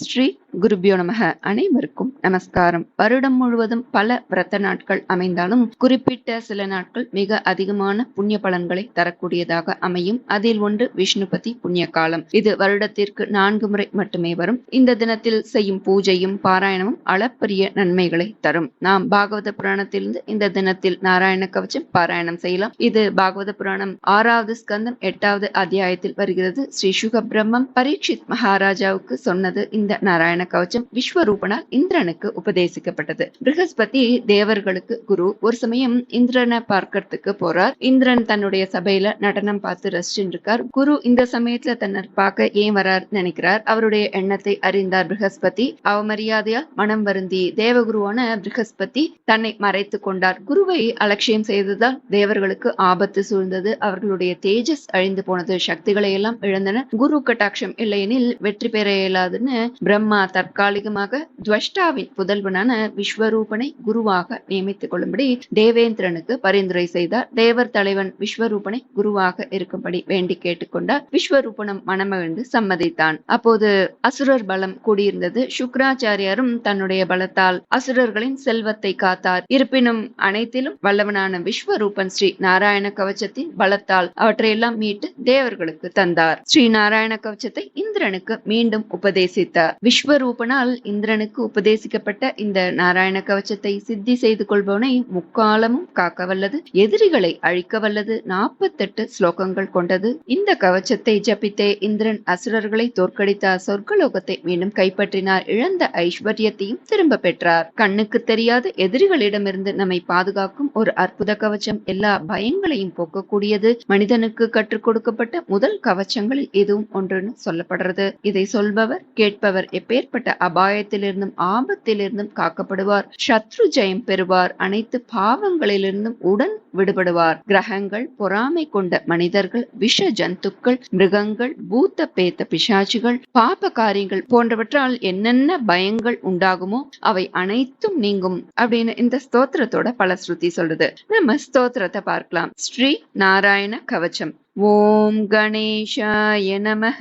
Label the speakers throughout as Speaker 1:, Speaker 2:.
Speaker 1: ஸ்ரீ குருபியோ நமக. அனைவருக்கும் நமஸ்காரம். வருடம் முழுவதும் பல விரத நாட்கள் அமைந்தாலும் குறிப்பிட்ட சில நாட்கள் மிக அதிகமான புண்ணிய பலன்களை தரக்கூடியதாக அமையும். அதில் ஒன்று விஷ்ணுபதி புண்ணிய காலம். இது வருடத்திற்கு நான்கு முறை மட்டுமே வரும். இந்த தினத்தில் செய்யும் பூஜையும் பாராயணமும் அளப்பரிய நன்மைகளை தரும். நாம் பாகவத புராணத்திலிருந்து இந்த தினத்தில் நாராயண கவச்சம் பாராயணம் செய்யலாம். இது பாகவத புராணம் ஆறாவது ஸ்கந்தம் எட்டாவது அத்தியாயத்தில் வருகிறது. ஸ்ரீ சுக பிரம்மம் பரீட்சித் மகாராஜாவுக்கு சொன்னது இந்த நாராயண கவச்சம் விஸ்வரூபனால் இந்திரனுக்கு உபதேசிக்கப்பட்டது. ப்ரகஸ்பதி தேவர்களுக்கு குரு. ஒரு சமயம் இந்திரனை பார்க்கறதுக்கு போறார். இந்திரன் தன்னுடைய சபையில நடனம் பார்த்து ரசிச்சுட்டு இருக்கார் குரு இந்த சமயத்துல தன்னை பார்க்க ஏன் வரார் நினைக்கிறார். அவருடைய எண்ணத்தை அறிந்தார் பிருகஸ்பதி. அவமரியாதையா மனம் வருந்தி தேவகுருவான பிருகஸ்பதி தன்னை மறைத்து கொண்டார். குருவை அலட்சியம் செய்ததால் தேவர்களுக்கு ஆபத்து சூழ்ந்தது. அவர்களுடைய தேஜஸ் அழிந்து போனது. சக்திகளை எல்லாம் இழந்தன. குரு கட்டாட்சம் இல்லையெனில் வெற்றி பெற இயலாதுன்னு பிரம்மா தற்காலிகமாக துவஷ்டாவின் புதல்வனான விஸ்வரூபனை குருவாக நியமித்துக் கொள்ளும்படி தேவேந்திரனுக்கு பரிந்துரை செய்தார். தேவர் தலைவன் விஸ்வரூபனை குருவாக இருக்கும்படி வேண்டி கேட்டுக்கொண்டார். விஸ்வரூபனம் மனமகிழ்ந்து சம்மதித்தான். அப்போது அசுரர் பலம் கூடியிருந்தது. சுக்ராச்சாரியாரும் தன்னுடைய பலத்தால் அசுரர்களின் செல்வத்தை காத்தார். இருப்பினும் அனைத்திலும் வல்லவனான விஸ்வரூபன் ஸ்ரீ நாராயண கவச்சத்தின் பலத்தால் அவற்றையெல்லாம் மீட்டு தேவர்களுக்கு தந்தார். ஸ்ரீ நாராயண கவச்சத்தை இந்திரனுக்கு மீண்டும் உபதேசித்தார். விஸ்வரூபனால் இந்திரனுக்கு உபதேசிக்கப்பட்ட இந்த நாராயண கவச்சத்தை சித்தி செய்து கொள்பவனை முக்காலமும் காக்க வல்லது எதிரிகளை அழிக்க வல்லது நாற்பத்தெட்டு ஸ்லோகங்கள் கொண்டது. இந்த கவச்சத்தை ஜபித்தே இந்திரன் அசுரர்களை தோற்கடித்தார். சொர்க்கலோகத்தை மீண்டும் கைப்பற்றினார். இழந்த ஐஸ்வர்யத்தையும் திரும்ப பெற்றார். கண்ணுக்கு தெரியாத எதிரிகளிடமிருந்து நம்மை பாதுகாக்கும் ஒரு அற்புத கவச்சம். எல்லா பயங்களையும் போக்கக்கூடியது. மனிதனுக்கு கற்றுக் கொடுக்கப்பட்ட முதல் கவச்சங்களில் இதுவும் ஒன்றுன்னு சொல்லப்படுறது. இதை சொல்பவர் கேட்பவர் அவர் எப்பேற்பட்ட அபாயத்திலிருந்தும் ஆபத்திலிருந்தும் காக்கப்படுவார். சத்ரு ஜெயம் பெறுவார். அனைத்து பாவங்களிலிருந்தும் உடன் விடுபடுவார். கிரகங்கள் பொறாமை கொண்ட மனிதர்கள் விஷ ஜந்துக்கள் மிருகங்கள் பூத்த பேத்த பிசாச்சுகள் பாப காரியங்கள் போன்றவற்றால் என்னென்ன பயங்கள் உண்டாகுமோ அவை அனைத்தும் நீங்கும் அப்படின்னு இந்த ஸ்தோத்திரத்தோட பல ஸ்ருதி சொல்றது. நம்ம ஸ்தோத்திரத்தை பார்க்கலாம். ஸ்ரீ நாராயண கவச்சம். ஓம் கணேஷாய நமக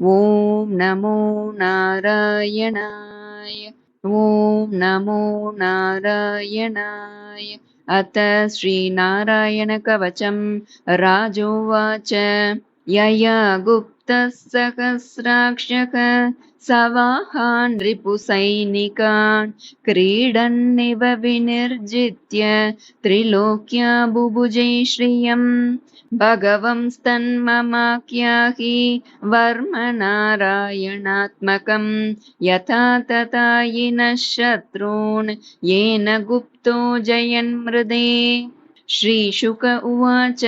Speaker 1: ॐ नमो नारायणाय ॐ नमो नारायणाय अथ श्रीनारायणकवचं राजोवाच यया गुप्तः सहस्राक्षक सवाहान् रिपुसैनिकान् क्रीडन्निव विनिर्जित्य त्रिलोक्या बुभुजे श्रियम् भगवंस्तन्ममाख्याहि वर्म नारायणात्मकम् यथा तथा यिनः शत्रून् येन गुप्तो जयन्मृदे। श्रीशुक उवाच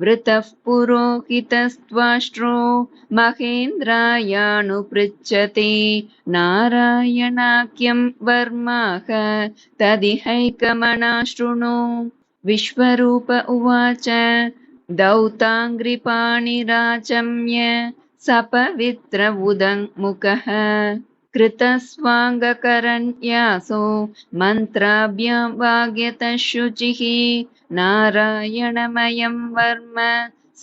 Speaker 1: वृतः पुरोहितस्त्वाष्ट्रो महेन्द्रायानुपृच्छते। नारायणाख्यं वर्माः तदिहैकमनाशृणु विश्वरूप उवाच दौताङ्घ्रिपाणिराचम्य सपवित्र उदङ्मुखः कृतस्वाङ्गकरन्यासो मन्त्राभ्यां वाग्यतः शुचिः नारायणमयं वर्म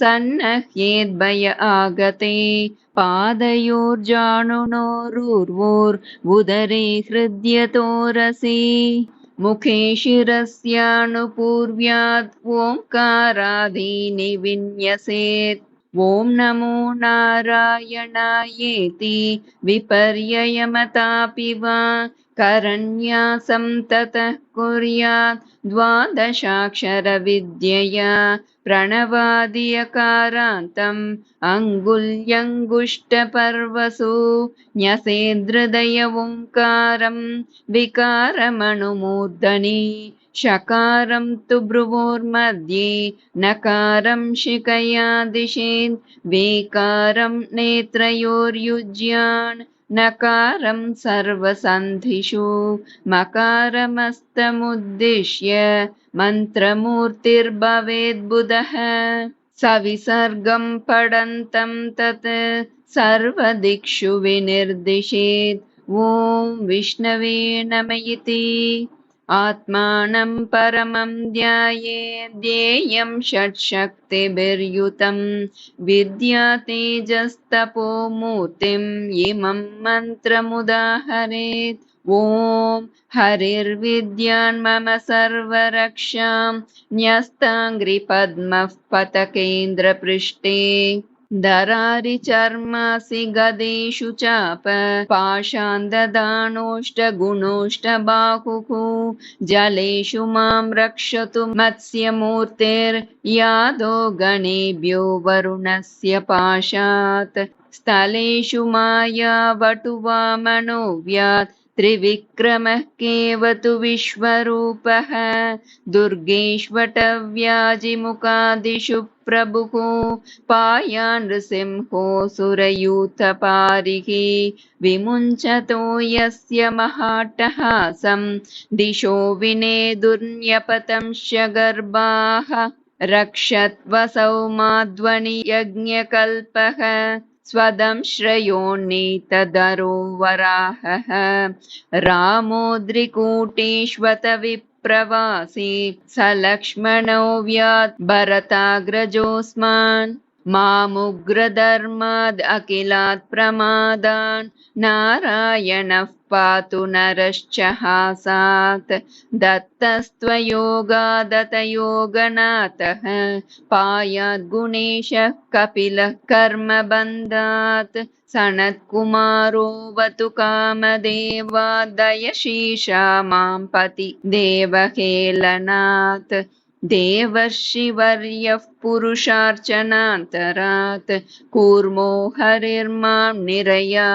Speaker 1: सन्नह्येद्भय आगते पादयोर्जानुनोरुर्वोर्वुदरे हृद्यतोरसि मुखे शिरस्यानुपूर्व्यात् ओङ्कारादीनि विन्यसेत् ॐ नमो नारायणायेति विपर्ययमतापि वा करन्यासं ततः कुर्यात् द्वादशाक्षरविद्यया प्रणवादियकारान्तम् अङ्गुल्यङ्गुष्टपर्वसु न्यसेदृदय ओङ्कारं विकारमणुमूर्धनि शकारं तु भ्रुवोर्मध्ये नकारं शिखया दिशेत् वेकारं नेत्रयोर्युज्यान् नकारं सर्वसन्धिषु मकारमस्तमुद्दिश्य मन्त्रमूर्तिर्भवेद्बुधः सविसर्गं पडन्तं तत् सर्वदिक्षु विनिर्दिशेत्। ॐ विष्णवे नम इति आत्मानं परमं ध्याये ध्येयं षट्शक्तिभिर्युतं। विद्या तेजस्तपो मूर्तिम् इमं मन्त्रमुदाहरेत्। ॐ हरिर्विद्यान् मम सर्वरक्षां। न्यस्ताङ्घ्रिपद्मः पतकेन्द्रपृष्ठे दरारिचर्मासि गदेषु चाप पाषान्ददानोष्टगुणोष्टबाहुः जलेषु मां रक्षतु मत्स्यमूर्तेर्यादो गणेभ्यो वरुणस्य पाशात् स्थलेषु मायावटुवामनो व्यात् त्रिविक्रमः केवतु विश्वरूपः दुर्गेष्वटव्याजिमुखादिषु प्रभुः पाया नृसिंहोऽसुरयूथपारिः विमुञ्चतो यस्य महाटहासं दिशो विनेदुर्न्यपतंश्च गर्भाः रक्षत्वसौ माध्वनियज्ञकल्पः स्वदं श्रयोन्नीतदरो वराहः। रामोद्रिकूटेष्वत विप्रवासी स लक्ष्मणो व्यात् भरताग्रजोऽस्मान्। मामुग्रधर्माद् अखिलात् प्रमादान्। नारायणः पातु नरश्च हासात्। दत्तस्त्वयोगादतयोगनाथः। पायाद्गुणेशः कपिलः कर्मबन्धात्। सनत्कुमारोऽवतु कामदेवादयशीषा मां पति देवहेलनात् देवर्षिवर्यः पुरुषार्चनान्तरात् कूर्मो हरिर्मां निरयादशेषात्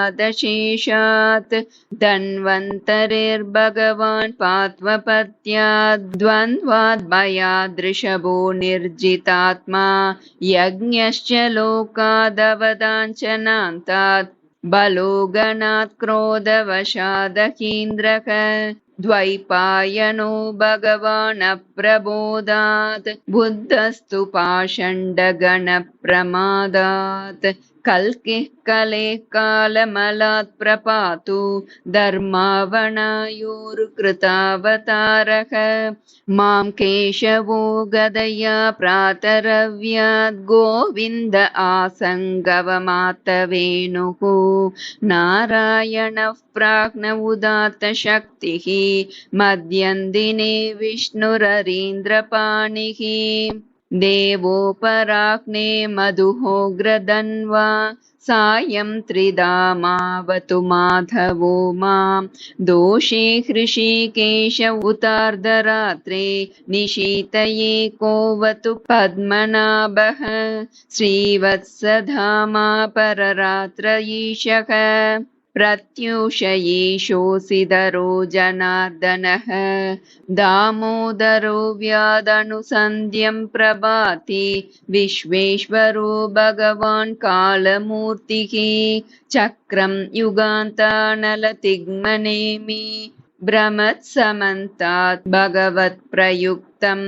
Speaker 1: धन्वन्तरिर्भगवान् पात्वपत्याद्वन्द्वाद्भयादृशभो निर्जितात्मा यज्ञश्च लोकादवदाञ्चनान्तात् बलो गणात् क्रोधवशादहीन्द्रक द्वैपायनो भगवानप्रबोधात् बुद्धस्तु पाषण्डगणप्रमादात् कल्किः कलेः कालमलात् प्रपातु धर्मावणायोरुकृतावतारः। मां केशवो गदया प्रातरव्याद् गोविन्द आसङ्गवमातवेणुः। नारायणः प्राज्ञ उदात्तशक्तिः। मध्यन्दिने विष्णुररीन्द्रपाणिः देवोपराग्ने मधुहोग्रदन्वा सायं त्रिधामावतु माधवो मां दोषे हृषीकेश उतार्धरात्रे निशीतये कोवतु पद्मनाभः। श्रीवत्सधामा पररात्र ईशः प्रत्यूषयेषोऽसिधरो जनार्दनः दामोदरो व्यादनुसन्ध्यं प्रभाति विश्वेश्वरो भगवान् कालमूर्तिः चक्रं युगान्तानलतिग्मनेमि भ्रमत्समन्तात् రక్తం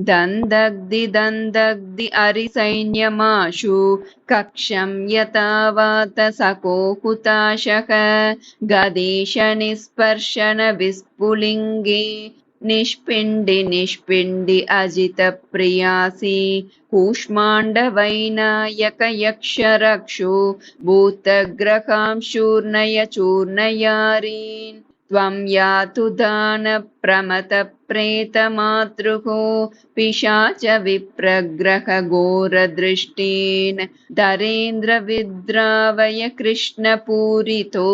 Speaker 1: దందగ్ధి దందగ్ధి అరిసైన్యమాషు కక్షం యతావాత సకోకుతాశక గదేశ నిస్పర్శన విస్ఫులింగే నిష్పిండి నిష్పిండి అజిత ప్రియాసి కూష్మాండవైనాయకయక్షరక్షు భూతగ్రహాంశూర్ణయ చూర్ణయారీన్ त्वं यातु दानप्रमतप्रेतमातृः पिशाच विप्रग्रहघोरदृष्टीन्। धरेन्द्रविद्रावय कृष्णपूरितो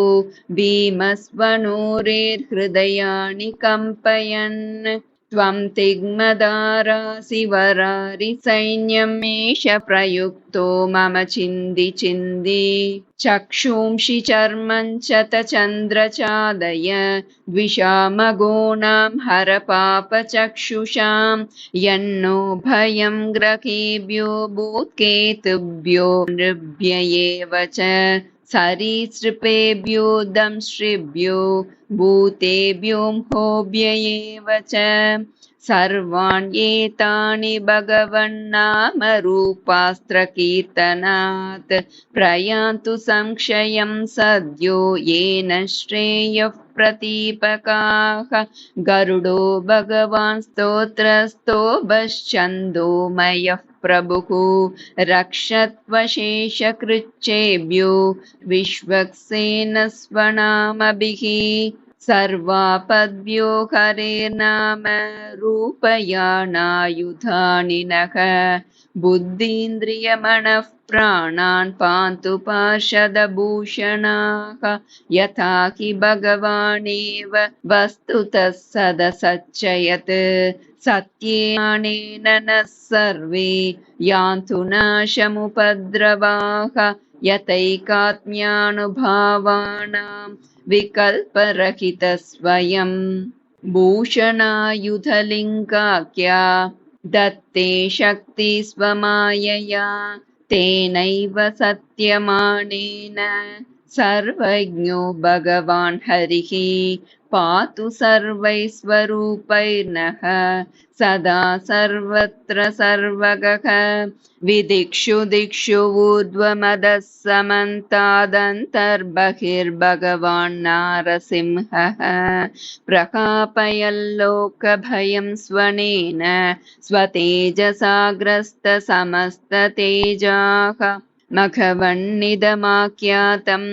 Speaker 1: भीमस्वनूरेर्हृदयानि कम्पयन् त्वं तिग्मदारासि वरारि सैन्यमेष प्रयुक्तो मम चिन्दि चिन्दि चक्षुंषि चर्मं च चन्द्रचादय द्विषामगोणां हरपापचक्षुषां यन्नो भयं ग्रहेभ्यो भूत्केतुभ्यो नृभ्य एव च सरीसृपेभ्यो दंश्रिभ्यो भूतेभ्योऽहोभ्य च। सर्वाण्येतानि भगवन्नामरूपास्त्रकीर्तनात् प्रयान्तु संक्षयं सद्यो येन श्रेयः प्रतीपकाः। गरुडो भगवान् स्तोत्रस्तोभश्चन्दोमयः प्रभुः रक्षत्वशेषकृच्छेभ्यो विश्वक्सेन स्वनामभिः सर्वापद्भ्यो हरेर्नाम रूपयानायुधानि नः बुद्धीन्द्रियमणः प्राणान् पान्तु पार्षदभूषणाः यथा हि भगवानेव वस्तुतः सदसच्चयत् सत्येनेन नः सर्वे यान्तु नाशमुपद्रवाः यतैकात्म्यानुभावानां विकल्परहितस्वयं भूषणायुधलिङ्गाख्या दत्ते शक्ति स्वमायया तेनैव सत्यमानेन सर्वज्ञो भगवान् हरिः पातु सर्वैस्वरूपैर्नः सदा सर्वत्र सर्वगः विदिक्षु दिक्षु ऊर्ध्वमदः समन्तादन्तर्बहिर्भगवान् नारसिंहः प्रकापयल्लोकभयं स्वनेन स्वतेजसाग्रस्तसमस्ततेजाः मघवन्निदमाख्यातं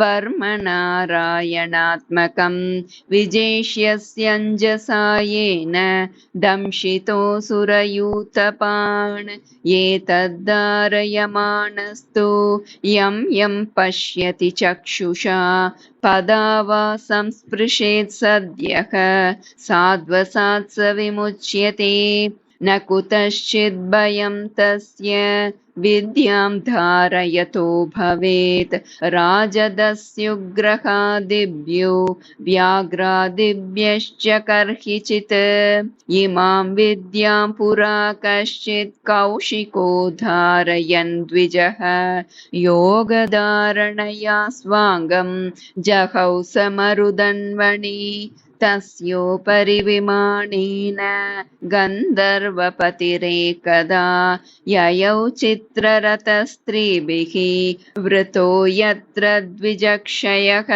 Speaker 1: वर्मनारायणात्मकं विजेष्यस्यञ्जसायेन दंशितोऽसुरयूतपान् एतद्धारयमाणस्तु यं यं पश्यति चक्षुषा पदा वा संस्पृशेत् सद्यः साध्वसात् स विमुच्यते न कुतश्चिद्भयं तस्य विद्यां धारयतो भवेत्। राजदस्युग्रहादिभ्यो व्याघ्रादिभ्यश्च कर्हिचित्। इमां विद्यां पुरा कश्चित् कौशिको धारयन् द्विजः। योगधारणया स्वाङ्गं जहौ समरुदन्वणि तस्योपरि विमानेन गन्धर्वपतिरेकदा ययौ चित्ररथस्त्रीभिः वृतो यत्र द्विजक्षयः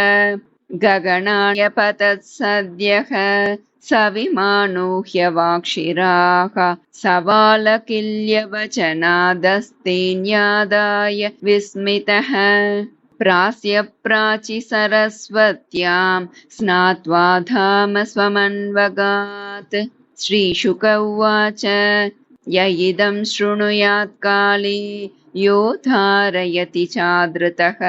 Speaker 1: गगनायपतत्सद्यः सविमानोह्यवाक्षिराः सवालकिल्यवचनादस्तेन्यादाय विस्मितः प्रास्य प्राचि सरस्वत्यां स्नात्वा धाम स्वमन्वगात्। श्रीशुक उवाच य इदं शृणुयात् काले यो धारयति चादृतः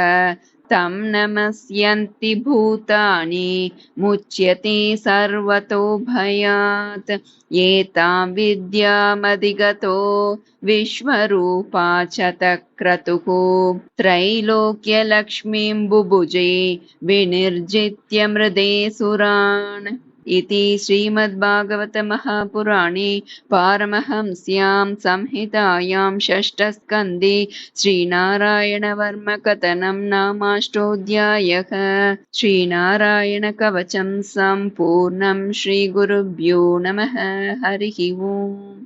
Speaker 1: तं नमस्यन्ति भूतानि मुच्यते सर्वतो भयात्। एतां विद्यामधिगतो विश्वरूपा च तक्रतुः। त्रैलोक्यलक्ष्मीं बुभुजे विनिर्जित्य मृदे सुरान् इति श्रीमद्भागवतमहापुराणे पारमहंस्यां संहितायां षष्ठस्कन्धे श्रीनारायणवर्मकथनं नामाष्टोऽध्यायः। श्रीनारायणकवचं सम्पूर्णं श्रीगुरुभ्यो नमः। हरिः ओम्